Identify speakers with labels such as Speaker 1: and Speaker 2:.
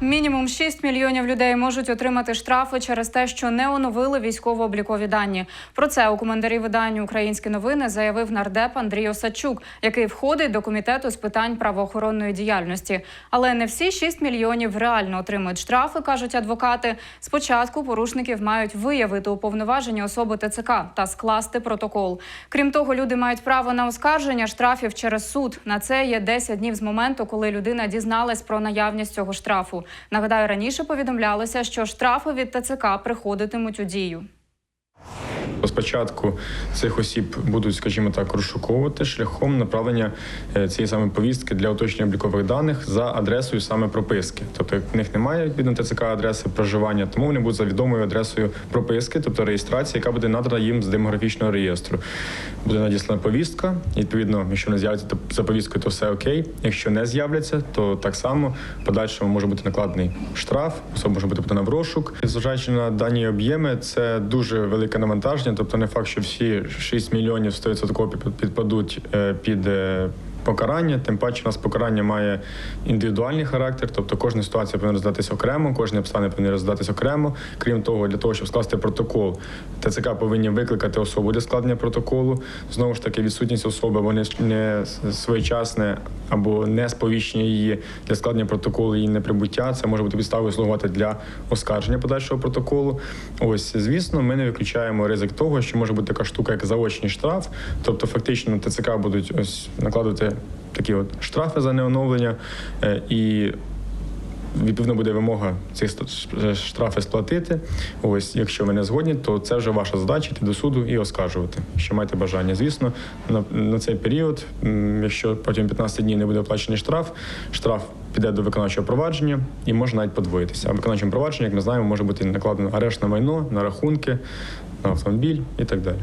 Speaker 1: Мінімум 6 мільйонів людей можуть отримати штрафи через те, що не оновили військово-облікові дані. Про це у коментарі виданню Українські новини заявив нардеп Андрій Осадчук, який входить до комітету з питань правоохоронної діяльності. Але не всі 6 мільйонів реально отримують штрафи, кажуть адвокати. Спочатку порушників мають виявити уповноважені особи ТЦК та скласти протокол. Крім того, люди мають право на оскарження штрафів через суд. На це є 10 днів з моменту, коли людина дізналась про наявність цього штрафу. Нагадаю, раніше повідомлялося, що штрафи від ТЦК приходитимуть у дію.
Speaker 2: Спочатку цих осіб будуть, скажімо так, розшуковувати шляхом направлення е, цієї саме повістки для уточнення облікових даних за адресою саме прописки. Тобто в них немає відповідно ТЦК адреси проживання, тому вони будуть за відомою адресою прописки, тобто реєстрації, яка буде надана їм з демографічного реєстру. Буде надіслана повістка. Відповідно, якщо не з'являться за повісткою, то все окей. Якщо не з'являться, то так само в подальшому може бути накладений штраф, особа може бути подана в розшук. Зважаючи на дані об'єми, це дуже велике навантаження. Тобто, не факт, що всі 6 мільйонів 100% підпадуть е, під. Покарання, тим паче, у нас покарання має індивідуальний характер, тобто кожна ситуація повинна розглядатися окремо, кожні обставини повинні розглядатися окремо. Крім того, для того, щоб скласти протокол, ТЦК повинні викликати особу для складення протоколу. Знову ж таки, відсутність особи або не, не своєчасне або не сповіщення її для складення протоколу, її неприбуття. Це може бути підставою слугувати для оскарження подальшого протоколу. Ось, звісно, ми не виключаємо ризик того, що може бути така штука, як заочний штраф. Тобто, фактично, ТЦК будуть ось накладувати такі от штрафи за неоновлення е, і. Відповідно буде вимога ці ст- штрафи сплатити. Ось, якщо ви не згодні, то це вже ваша задача йти до суду і оскаржувати, що маєте бажання. Звісно, на, на цей період, якщо протягом 15 днів не буде оплачений штраф, штраф піде до виконавчого провадження і може навіть подвоїтися. А виконавчим провадженням, як ми знаємо, може бути накладено арешт на майно, на рахунки, на автомобіль і так далі.